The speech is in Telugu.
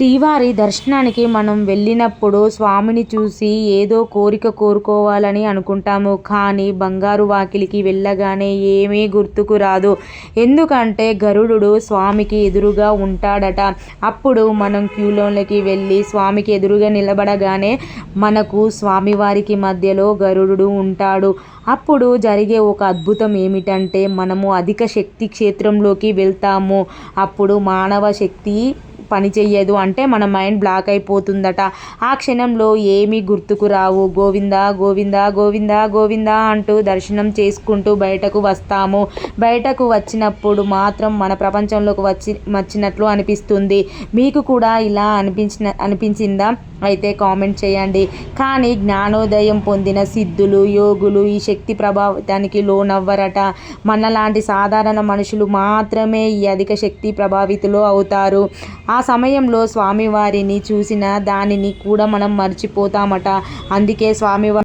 శ్రీవారి దర్శనానికి మనం వెళ్ళినప్పుడు స్వామిని చూసి ఏదో కోరిక కోరుకోవాలని అనుకుంటాము. కానీ బంగారు వాకిలికి వెళ్ళగానే ఏమీ గుర్తుకు రాదు. ఎందుకంటే గరుడు స్వామికి ఎదురుగా ఉంటాడట. అప్పుడు మనం క్యూలోన్లకి వెళ్ళి స్వామికి ఎదురుగా నిలబడగానే మనకు స్వామివారికి మధ్యలో గరుడు ఉంటాడు. అప్పుడు జరిగే ఒక అద్భుతం ఏమిటంటే మనము అధిక శక్తి క్షేత్రంలోకి వెళ్తాము. అప్పుడు మానవ శక్తి పని చెయ్యదు. అంటే మన మైండ్ బ్లాక్ అయిపోతుందట. ఆ క్షణంలో ఏమీ గుర్తుకు రావు. గోవింద గోవింద గోవింద గోవింద అంటూ దర్శనం చేసుకుంటూ బయటకు వస్తాము. బయటకు వచ్చినప్పుడు మాత్రం మన ప్రపంచంలోకి వచ్చి వచ్చినట్లు అనిపిస్తుంది. మీకు కూడా ఇలా అనిపించిన అనిపించిందా? అయితే కామెంట్ చేయండి. కానీ జ్ఞానోదయం పొందిన సిద్ధులు యోగులు ఈ శక్తి ప్రభావితానికి లోనవ్వరట. మనలాంటి సాధారణ మనుషులు మాత్రమే ఈ అధిక శక్తి ప్రభావితులు అవుతారు. ఆ సమయంలో స్వామివారిని చూసిన దానిని కూడా మనం మర్చిపోతామట. అందుకే స్వామివారి